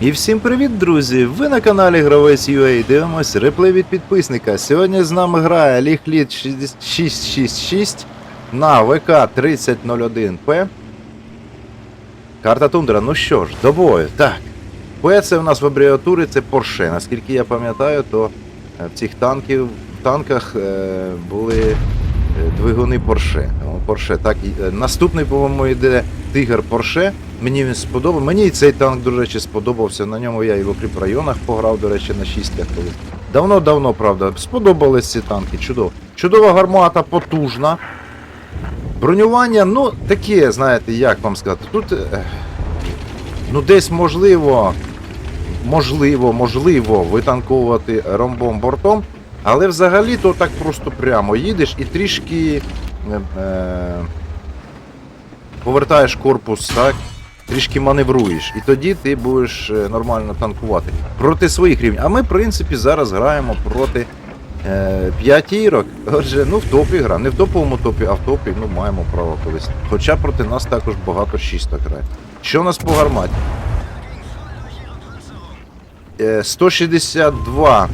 І всім привіт, друзі! Ви на каналі Гравець UA дивимось реплей від підписника. Сьогодні з нами грає Ліхліт 666 на ВК 3001П. Карта Тундра, ну що ж, до бою. Так. П це в нас в абревіатурі, це Порше. Наскільки я пам'ятаю, то е, в цих танків, в танках е, були е, двигуни Порше. Порше. Так, е, наступний, по-моєму, йде Тигр Порше. Мені він сподобав. Мені і цей танк, до речі, сподобався. На ньому я і в окріп районах пограв, до речі, на шістках коли. Давно-давно, правда. Сподобались ці танки, чудово. Чудова гармата, потужна. Бронювання, ну, таке, знаєте, як вам сказати, тут. е, Ну, десь можливо, можливо, можливо витанковувати ромбом бортом, але взагалі то так просто прямо їдеш і трішки е, е, повертаєш корпус, так, трішки маневруєш, і тоді ти будеш е, нормально танкувати проти своїх рівнів. А ми, в принципі, зараз граємо проти е, п'ятірок. Отже, ну в топі гра, не в топовому топі, а в топі ну, маємо право колись. Хоча проти нас також багато шісток грає. Що у нас по гарматі? Е, 162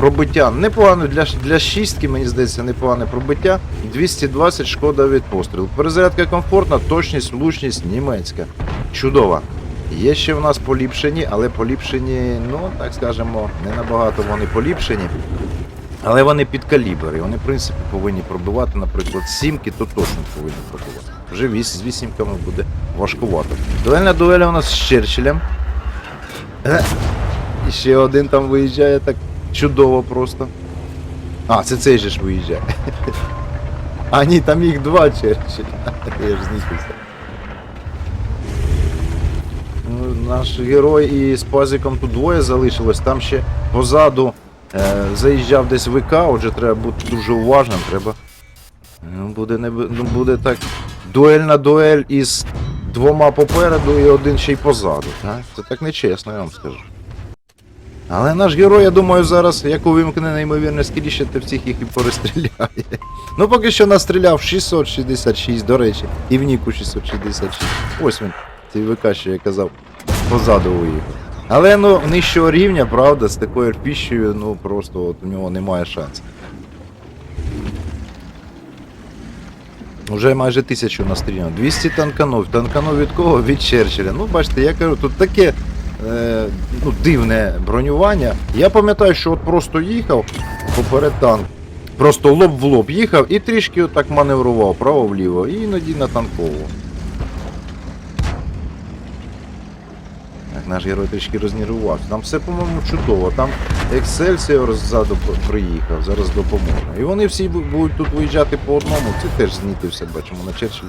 пробиття. Непогано для, для шістки, мені здається, непогане пробиття. 220 шкода від пострілу. Перезарядка комфортна, точність, влучність німецька. Чудова. Є ще в нас поліпшені, але поліпшені, ну так скажемо, не набагато вони поліпшені. Але вони під калібр, і вони, в принципі, повинні пробивати, наприклад, сімки, то точно повинні пробивати. Вже з вісімками буде важкувато. Дуельна дуеля у нас з Черчиллем. Е, І ще один там виїжджає так чудово просто. А, це цей же ж виїжджає. А ні, там їх два Черчилля. Я ж знісився. Наш герой і з пазиком тут двоє залишилось, там ще позаду е, заїжджав десь ВК, отже треба бути дуже уважним, треба. Ну, буде, не, ну, буде так дуель на дуель із двома попереду і один ще й позаду. Так? Це так нечесно, я вам скажу. Але наш герой, я думаю, зараз, як увімкне неймовірне скоріше, то всіх їх і перестріляє. Ну поки що настріляв 666, до речі, і в Ніку 666. Ось він, цей ВК, що я казав, позаду уїхав. Але ну, нижчого рівня, правда, з такою піщею, ну просто от у нього немає шансів. Уже майже тисячу настріляно. 200 танканув. Танканув від кого? Від Черчилля. Ну, бачите, я кажу, тут таке е, ну, дивне бронювання. Я пам'ятаю, що от просто їхав поперед танк. Просто лоб в лоб їхав і трішки отак маневрував право-вліво і іноді натанковував. Так, наш герой трішки рознервувався. Там все, по-моєму, чудово. Там Excelsior ззаду приїхав, зараз допоможе. І вони всі будуть тут виїжджати по одному. Це теж знітився, бачимо на Черчиллі.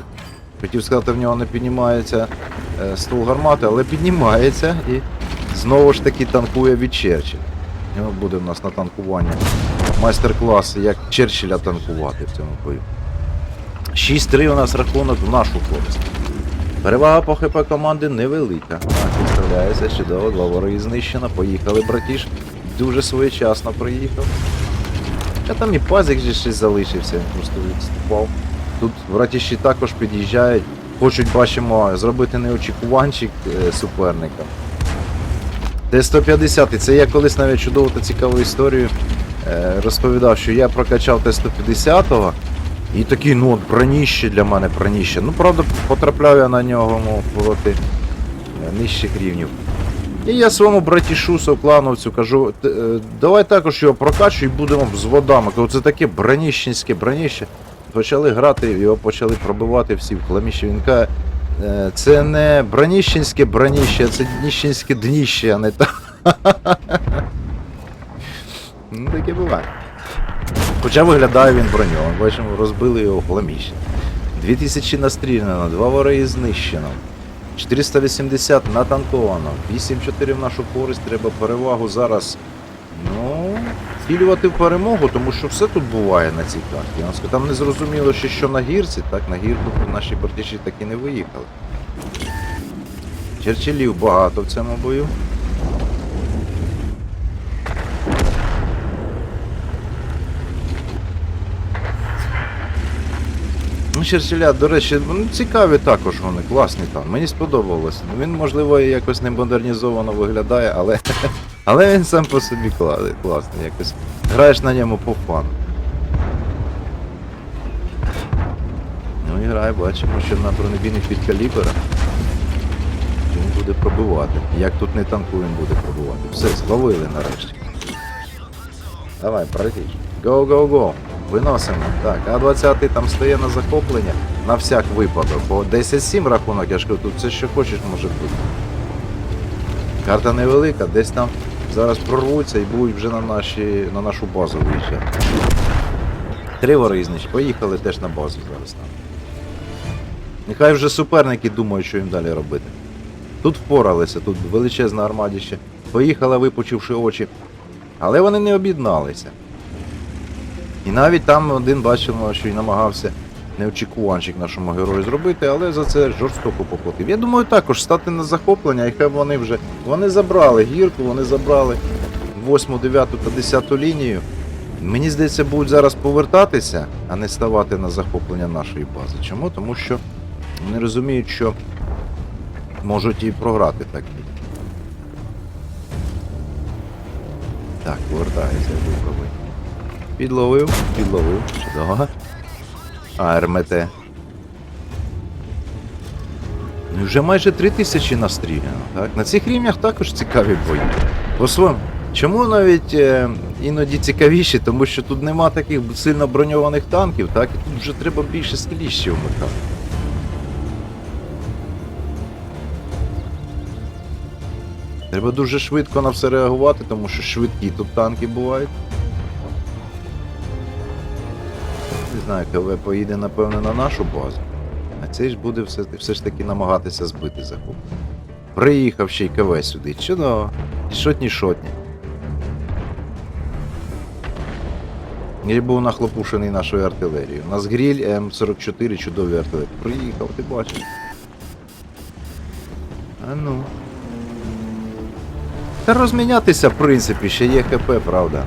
Хотів сказати, в нього не піднімається е, ствол гармати, але піднімається і знову ж таки танкує від Черчилля. Буде в нас на танкування майстер-клас, як Черчилля танкувати в цьому бою. 6-3 у нас рахунок в нашу користь. Перевага по ХП команди невелика. Так, представляється, чудово, два вороги знищено. Поїхали, братіш. Дуже своєчасно приїхав. А там і пазик же щось залишився, просто відступав. Тут братіші також під'їжджають. Хочуть, бачимо, зробити неочікуванчик е, суперника. Т-150, і це я колись навіть чудову та цікаву історію е, розповідав, що я прокачав Т-150-го, і такий, ну от броніще для мене броніще. Ну, правда, потрапляв я на нього мов, проти е, нижчих рівнів. І я своєму братішу соклановцю кажу, е, давай також його прокачуй і будемо з водами. Кажу, це таке броніщенське броніще. Почали грати, його почали пробивати всі в хламіще. Він каже, «Е, це не броніщенське броніще, це дніщенське дніще, а не так. Ну, таке буває. Хоча виглядає він броньовим, бачимо, розбили його хламіще. 2000 настріляно, 2 вороги знищено. 480 натанковано. 8-4 в нашу користь, треба перевагу зараз. Ну, втілювати в перемогу, тому що все тут буває на цій карті. Там не зрозуміло, ще що на гірці, так, на гірку наші бортіші так і не виїхали. Черчиллів багато в цьому бою. Ну, Черчилля, до речі, ну, цікаві також вони, класний там. Мені сподобалося. Він, можливо, якось не модернізовано виглядає, але, але він сам по собі класний. Якось граєш на ньому по фану. Ну і грає, бачимо, що на бронебійних від калібра. Він буде пробивати. Як тут не танку він буде пробивати. Все, зловили нарешті. Давай, пролетиш. Go, go, go. Виносимо. Так, А-20 там стає на захоплення на всяк випадок. Бо 10-7 рахунок, я ж кажу, тут все що хочеш може бути. Карта невелика, десь там зараз прорвуться і будуть вже на, наші, на нашу базу виїжджати. Три ворознич, поїхали теж на базу зараз там. Нехай вже суперники думають, що їм далі робити. Тут впоралися, тут величезна армадіще. Поїхала, випучивши очі. Але вони не об'єдналися. І навіть там один бачимо, що й намагався неочікуванчик нашому герою зробити, але за це жорстоко поплатив. Я думаю, також стати на захоплення, і хай вони вже. Вони забрали гірку, вони забрали 8, 9 та 10 лінію. Мені здається, будуть зараз повертатися, а не ставати на захоплення нашої бази. Чому? Тому що вони розуміють, що можуть і програти так. Так, повертається виправи. Підловив, підловив. Чудово. А, РМТ. Ну, вже майже 3000 настріляно. Так? На цих рівнях також цікаві бої. По своєму. Чому навіть е, іноді цікавіші, тому що тут нема таких сильно броньованих танків, так? І тут вже треба більше скеліщів вмикати. Треба дуже швидко на все реагувати, тому що швидкі тут танки бувають. КВ поїде, напевно, на нашу базу. А цей ж буде все, все ж таки намагатися збити захоп. Приїхав ще й КВ сюди. Чудово. Шотні шотні. Я був нахлопушений нашою артилерією. У нас гріль М44 чудові артилерії. Приїхав, ти бачиш. А ну. Та розмінятися, в принципі, ще є ХП, правда.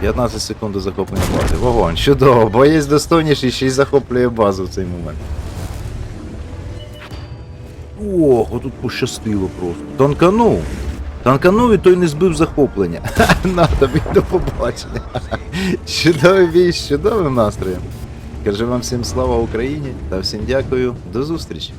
15 секунд до захоплення бази. Вогонь, чудово, боєць достойніший ще й захоплює базу в цей момент. Ох, отут пощастило просто. Танканув. Танканув і той не збив захоплення. На тобі до побачення. Чудовий бій з чудовим настроєм. Кажу вам всім слава Україні та всім дякую. До зустрічі.